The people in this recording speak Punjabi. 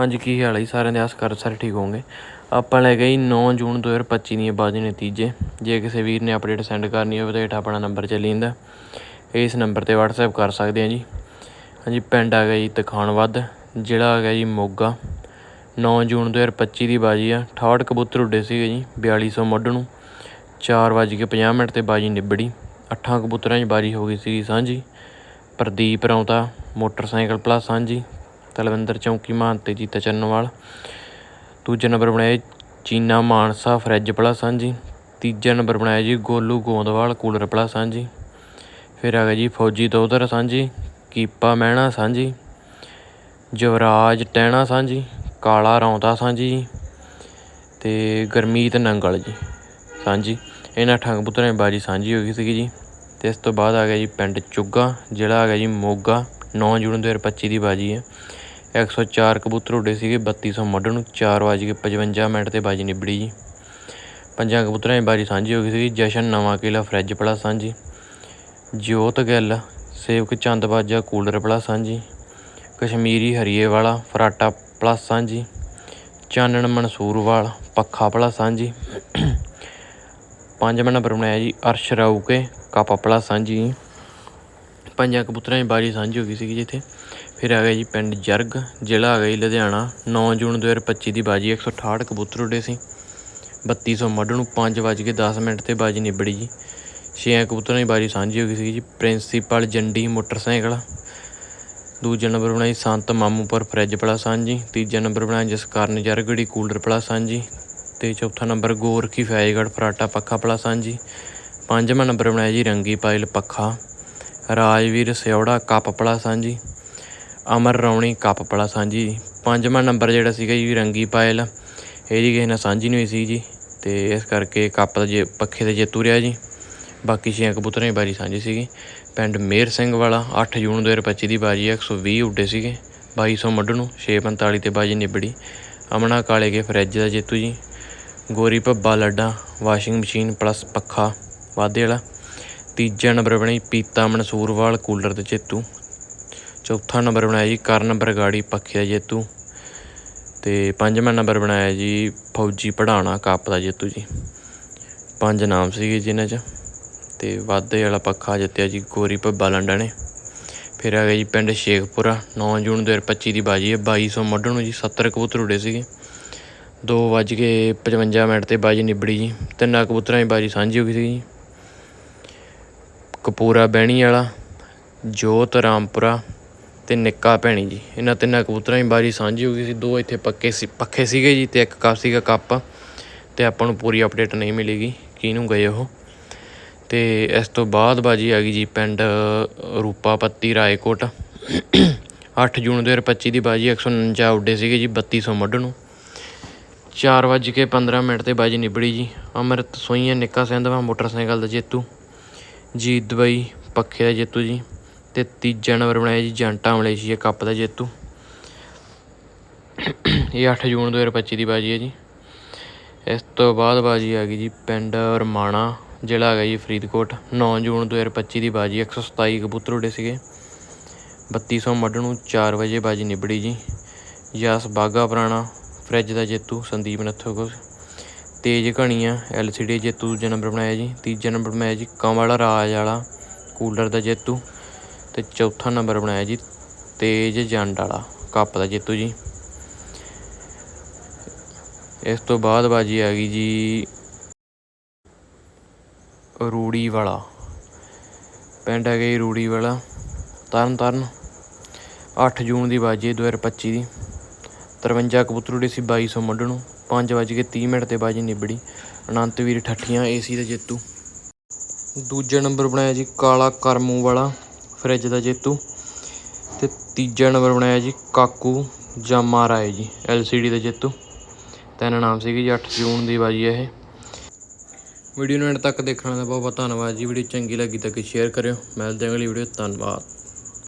ਹਾਂਜੀ, ਕੀ ਹਾਲ ਹੈ ਜੀ? ਸਾਰਿਆਂ ਦੇ ਆਸ ਕਰ ਸਾਰੇ ਠੀਕ ਹੋਵੋਗੇ ਆਪਾਂ ਲੈ ਗਏ ਜੀ 9 ਜੂਨ 2025 ਦੀਆਂ ਬਾਜੀ ਨਤੀਜੇ। ਜੇ ਕਿਸੇ ਵੀਰ ਨੇ ਅਪਡੇਟ ਸੈਂਡ ਕਰਨੀ ਹੋਵੇ ਤਾਂ ਹੇਠਾਂ ਆਪਣਾ ਨੰਬਰ ਚੱਲੀ ਜਾਂਦਾ। ਇਸ ਨੰਬਰ ਤੇ WhatsApp ਕਰ ਸਕਦੇ ਆ ਜੀ। ਹਾਂਜੀ, ਪਿੰਡ ਆ ਗਿਆ ਜੀ ਤਖਾਣ ਵੱਧ ਜ਼ਿਲ੍ਹਾ ਆ ਗਿਆ ਜੀ ਮੋਗਾ। 9 ਜੂਨ 2025 ਦੀ ਬਾਜੀ ਆ। 68 ਕਬੂਤਰ ਉੱਡੇ ਸੀਗੇ ਜੀ 4200 ਮੁੱਢ ਨੂੰ। 4:50 ਮਿੰਟ ਤੇ ਬਾਜੀ ਨਿਬੜੀ। ਅੱਠਾਂ ਕਬੂਤਰਾਂ 'ਚ ਬਾਜੀ ਹੋ ਗਈ ਸੀ ਸਾਂਝੀ। ਪ੍ਰਦੀਪ ਰੌਂਤਾ, ਮੋਟਰਸਾਈਕਲ ਪਲੱਸ ਸਾਂਝੀ। ਤਲਵਿੰਦਰ ਚੌਂਕੀ ਮਾਨ ਤੇ ਜੀਤਾ ਚੰਨਵਾਲ ਦੂਜਾ ਨੰਬਰ ਬਣਾਇਆ ਜੀ ਚੀਨਾ ਮਾਨਸਾ ਫਰਿੱਜ ਪਲੱਸ ਸਾਂਝੀ। ਤੀਜਾ ਨੰਬਰ ਬਣਾਇਆ ਜੀ ਗੋਲੂ ਗੋਂਦਵਾਲ ਕੂਲਰ ਪਲੱਸ ਸਾਂਝੀ। ਫਿਰ ਆ ਗਿਆ ਜੀ ਫੌਜੀ ਦੋਧਰ ਸਾਂਝੀ, ਕੀਪਾ ਮਹਿਣਾ ਸਾਂਝੀ ਜਵਰਾਜ ਟਹਿਣਾ ਸਾਂਝੀ, ਕਾਲਾ ਰੌਂਤਾ ਸਾਂਝੀ ਜੀ ਤੇ ਗਰਮੀਤ ਨੰਗਲ ਜੀ ਸਾਂਝੀ। ਇਹਨਾਂ ਠੰਗ ਪੁੱਤਰਾਂ ਦੀ ਬਾਜੀ ਸਾਂਝੀ ਹੋ ਗਈ ਸੀਗੀ ਜੀ। ਤੇ ਇਸ ਤੋਂ ਬਾਅਦ ਆ ਗਿਆ ਜੀ ਪਿੰਡ ਚੁੱਗਾ, ਜਿਹੜਾ ਆ ਗਿਆ ਜੀ ਮੋਗਾ 9 ਜੂਨ 2025 ਦੀ ਬਾਜੀ ਹੈ। 104 ਕਬੂਤਰ ਉੱਡੇ ਸੀਗੇ 3200 ਮੁੱਢ ਨੂੰ 4:55 ਮਿੰਟ ਤੇ ਬਾਜੀ ਨਿਬੜੀ ਜੀ। ਪੰਜਾਂ ਕਬੂਤਰਾਂ ਦੀ ਬਾਜੀ ਸਾਂਝੀ ਹੋ ਗਈ ਸੀਗੀ, ਜਸ਼ਨ, ਨਵਾਂ ਕਿਲਾ, ਫਰਿੱਜ ਪਲਾ ਸਾਂਝੀ, ਜੋਤ ਗਿੱਲ, ਸੇਵਕ ਚੰਦ ਬਾਜਾ, ਕੂਲਰ ਪਲਾ ਸਾਂਝੀ, ਕਸ਼ਮੀਰੀ ਹਰੀਏ ਵਾਲਾ ਫਰਾਟਾ ਪਲੱਸ ਸਾਂਝੀ, ਚਾਨਣ ਮਨਸੂਰ ਵਾਲ ਪੱਖਾ ਪਲਾ ਸਾਂਝੀ। ਪੰਜਵਾਂ ਨੰਬਰ ਬਣਾਇਆ ਜੀ ਅਰਸ਼ ਰਾਊਕੇ, ਕਾਪਾ ਪਲਾ ਸਾਂਝੀ। ਪੰਜਾਂ ਕਬੂਤਰਾਂ ਦੀ ਬਾਜੀ ਸਾਂਝੀ ਹੋ ਗਈ ਸੀਗੀ ਜਿੱਥੇ। ਫਿਰ ਆ ਗਿਆ ਜੀ ਪਿੰਡ ਜਰਗ, ਜ਼ਿਲ੍ਹਾ ਆ ਗਿਆ ਜੀ ਲੁਧਿਆਣਾ। 9 ਜੂਨ 2025 ਦੀ ਬਾਜੀ 168 ਕਬੂਤਰ ਉੱਡੇ ਸੀ। 3200 ਮੱਢ ਨੂੰ 5:10 ਮਿੰਟ ਤੇ ਬਾਜੀ ਨਿਬੜੀ ਜੀ। ਛੇ ਕਬੂਤਰਾਂ ਦੀ ਬਾਜੀ ਸਾਂਝੀ ਹੋ ਗਈ ਸੀ ਜੀ। Principal Jandi motorcycle. ਦੂਜਾ ਨੰਬਰ ਬਣਾਈ ਸੰਤ ਮਾਮੂਪੁਰ ਫਰਿੱਜ ਪਲਾ ਸਾਂਝੀ। ਤੀਜਾ ਨੰਬਰ ਬਣਾਇਆ ਜਿਸ ਕਾਰਨ ਜਰਗੜੀ ਕੂਲਰ ਪਲਾ ਸਾਂਝੀ। ਤੇ ਚੌਥਾ ਨੰਬਰ ਗੋਰਖੀ ਫੈਜਗੜ ਫਰਾਟਾ ਪੱਖਾ ਪਲਾ ਸਾਂਝੀ। ਪੰਜਵਾਂ ਨੰਬਰ ਬਣਾਇਆ ਜੀ ਰੰਗੀ ਪਾਇਲ ਪੱਖਾ। ਰਾਜਵੀਰ ਸਿਉੜਾ, ਕੱਪ ਪਲਾ ਸਾਂਝੀ। ਅਮਰ ਰੌਣੀ, ਕੱਪ ਪਲਾ ਸਾਂਝੀ। ਪੰਜਵਾਂ ਨੰਬਰ ਜਿਹੜਾ ਸੀਗਾ ਜੀ, ਰੰਗੀ ਪਾਇਲ। ਇਹਦੀ ਕਿਸੇ ਨਾਲ ਸਾਂਝੀ ਨਹੀਂ ਹੋਈ ਸੀ ਜੀ। ਤੇ ਇਸ ਕਰਕੇ ਕੱਪ ਦਾ ਜੇ, ਪੱਖੇ ਦੇ ਜੇਤੂ ਰਿਹਾ ਜੀ। ਬਾਕੀ ਛੇ ਕਬੂਤਰਾਂ ਦੀ ਬਾਜੀ ਸਾਂਝੀ ਸੀਗੀ। ਪਿੰਡ ਮੇਰ ਸਿੰਘ ਵਾਲਾ 8 ਜੂਨ 2025 ਦੀ ਬਾਜੀ ਹੈ 120 ਉੱਡੇ ਸੀਗੇ। 2200 ਮੱਢ ਨੂੰ 645 ਤੇ ਬਾਜੀ ਨਿਬੜੀ। ਅਮਨਾ ਕਾਲੇ ਕੇ ਫਰਿੱਜ ਦਾ ਜੇਤੂ ਜੀ। Gori Bhabba Ladda, washing machine plus ਪੱਖਾ ਵਾਧੇ ਵਾਲਾ। ਤੀਜਾ ਨੰਬਰ ਬਣਾਈ ਪੀਤਾ ਮਨਸੂਰਵਾਲ, ਕੂਲਰ ਦੇ ਜੇਤੂ। ਚੌਥਾ ਨੰਬਰ ਬਣਾਇਆ ਜੀ ਕਰਨ ਬਰਗਾੜੀ ਪੱਖੇ ਦਾ ਜੇਤੂ। ਤੇ ਪੰਜਵਾਂ ਨੰਬਰ ਬਣਾਇਆ ਜੀ ਫੌਜੀ ਪੜਾਣਾ ਕੱਪ ਦਾ ਜੇਤੂ ਜੀ। ਪੰਜ ਨਾਮ ਸੀਗੇ ਜਿਨ੍ਹਾਂ 'ਚ। ਤੇ ਵਾਧੇ ਵਾਲਾ ਪੱਖਾ ਜਿੱਤਿਆ ਜੀ ਗੋਰੀ ਭੱਬਾ ਲੰਡਾ ਨੇ। ਫਿਰ ਆ ਗਿਆ ਜੀ ਪਿੰਡ ਸ਼ੇਖਪੁਰਾ 9 ਜੂਨ 2025 ਦੀ ਬਾਜੀ ਹੈ 2200 ਮੱਢਣ ਨੂੰ ਜੀ 70 ਕਬੂਤਰ ਉੱਡੇ ਸੀਗੇ। 2:55 ਮਿੰਟ ਤੇ ਬਾਜੀ ਨਿਬੜੀ ਜੀ, ਤਿੰਨਾਂ ਕਬੂਤਰਾਂ ਦੀ ਬਾਜੀ ਸਾਂਝੀ ਹੋ ਗਈ ਸੀ ਜੀ। ਕਪੂਰਾ ਬਹਿਣੀ ਵਾਲਾ, ਜੋਤ ਰਾਮਪੁਰਾ ਤੇ ਨਿੱਕਾ ਭੈਣੀ ਜੀ। ਇਹਨਾਂ ਤਿੰਨਾਂ ਕਬੂਤਰਾਂ ਦੀ ਬਾਜੀ ਸਾਂਝੀ ਹੋ ਗਈ ਸੀ। ਦੋ ਇੱਥੇ ਪੱਕੇ ਸੀ, ਪੱਖੇ ਸੀਗੇ ਜੀ ਤੇ ਇੱਕ ਕੱਪ ਸੀਗਾ ਕੱਪ ਤੇ ਆਪਾਂ ਨੂੰ ਪੂਰੀ ਅਪਡੇਟ ਨਹੀਂ ਮਿਲੇਗੀ, ਕਿਹਨੂੰ ਗਏ ਉਹ। ਤੇ ਇਸ ਤੋਂ ਬਾਅਦ ਬਾਜੀ ਆ ਗਈ ਜੀ ਪਿੰਡ ਰੂਪਾਪੱਤੀ, ਰਾਏਕੋਟ। 8 ਜੂਨ 2025 ਦੀ ਬਾਜੀ 149 ਉੱਡੇ ਸੀਗੇ ਜੀ 3200 ਮੱਢ ਨੂੰ। 4:15 ਮਿੰਟ ਤੇ ਬਾਜੀ ਨਿਬੜੀ ਜੀ। ਅਮਰਤ ਸੋਈਆਂ, ਨਿੱਕਾ ਸਿੰਧਵਾ ਮੋਟਰਸਾਈਕਲ ਦਾ ਜੇਤੂ। ਜੀ ਦੁਬਈ, ਪੱਖੇ ਦਾ ਜੇਤੂ ਜੀ ਤੇ ਤੀਜਾ ਨੰਬਰ ਬਣਾਇਆ ਜੀ ਜੰਟਾ ਮਲੇਸ਼ੀਆ ਕੱਪ ਦਾ ਜੇਤੂ। ਇਹ 8 ਜੂਨ 2025 ਦੀ ਬਾਜੀ ਹੈ ਜੀ। ਇਸ ਤੋਂ ਬਾਅਦ ਬਾਜੀ ਆ ਗਈ ਜੀ ਪਿੰਡ ਰਮਾਣਾ, ਜ਼ਿਲ੍ਹਾ ਹੈਗਾ ਜੀ ਫਰੀਦਕੋਟ। 9 ਜੂਨ 2025 ਦੀ ਬਾਜੀ 127 ਕਬੂਤਰ ਉੱਡੇ ਸੀਗੇ। 3200 ਮੱਢ ਨੂੰ 4 ਵਜੇ ਬਾਜੀ ਨਿਬੜੀ ਜੀ। ਯਸ ਬਾਗਾ ਪੁਰਾਣਾ, ਫਰਿੱਜ ਦਾ ਜੇਤੂ ਸੰਦੀਪ ਨੱਥੋ ਨੱਥੋਗੋ ਤੇਜ ਘਣੀਆਂ ਐਲਸੀਡੀ ਜੇਤੂ ਦੂਜਾ ਨੰਬਰ ਬਣਾਇਆ ਜੀ, ਤੀਜਾ ਨੰਬਰ ਬਣਾਇਆ ਜੀ ਕਮਲ ਰਾਜ ਵਾਲਾ, ਕੂਲਰ ਦਾ ਜੇਤੂ ਤੇ ਚੌਥਾ ਨੰਬਰ ਬਣਾਇਆ ਜੀ, ਤੇਜ ਜੰਡ ਵਾਲਾ, ਕੱਪ ਦਾ ਜੇਤੂ ਜੀ। ਇਸ ਤੋਂ ਬਾਅਦ ਬਾਜੀ ਆ ਗਈ ਜੀ ਰੂੜੀ ਵਾਲਾ। ਪਿੰਡ ਹੈਗਾ ਜੀ ਰੂੜੀ ਵਾਲਾ। ਤਰਨ ਤਾਰਨ 8 ਜੂਨ ਦੀ ਬਾਜੀ ਹੈ 2025 ਦੀ। 53 ਕਬੂਤਰ ਉੱਡੇ ਸੀ 2200 ਮੁੱਢ ਨੂੰ 5:30 ਮਿੰਟ ਤੇ ਬਾਜੀ ਨਿਬੜੀ। ਅਨੰਤਵੀਰ ਠੱਠੀਆਂ ਏਸੀ ਦਾ ਜੇਤੂ। ਦੂਜਾ ਨੰਬਰ ਬਣਾਇਆ ਜੀ ਕਾਲਾ ਕਰਮੂ ਵਾਲਾ, ਫਰਿੱਜ ਦਾ ਜੇਤੂ। ਤੇ ਤੀਜਾ ਨੰਬਰ ਬਣਾਇਆ ਜੀ ਕਾਕੂ ਜਾਮਾ ਰਾਏ ਜੀ, ਐਲਸੀਡੀ ਦਾ ਜੇਤੂ। ਤਿੰਨ ਨਾਮ ਸੀਗੇ ਜੀ 8 ਜੂਨ ਦੀ ਬਾਜੀ ਹੈ ਇਹ। ਵੀਡੀਓ ਨੂੰ ਐਂਡ ਤੱਕ ਦੇਖਣ ਦਾ ਬਹੁਤ ਬਹੁਤ ਧੰਨਵਾਦ ਜੀ। ਵੀਡੀਓ ਚੰਗੀ ਲੱਗੀ ਤਾਂ ਕਿ ਸ਼ੇਅਰ ਕਰਿਓ। ਮਿਲਦੇ ਹਾਂ ਅਗਲੀ ਵੀਡੀਓ, ਧੰਨਵਾਦ।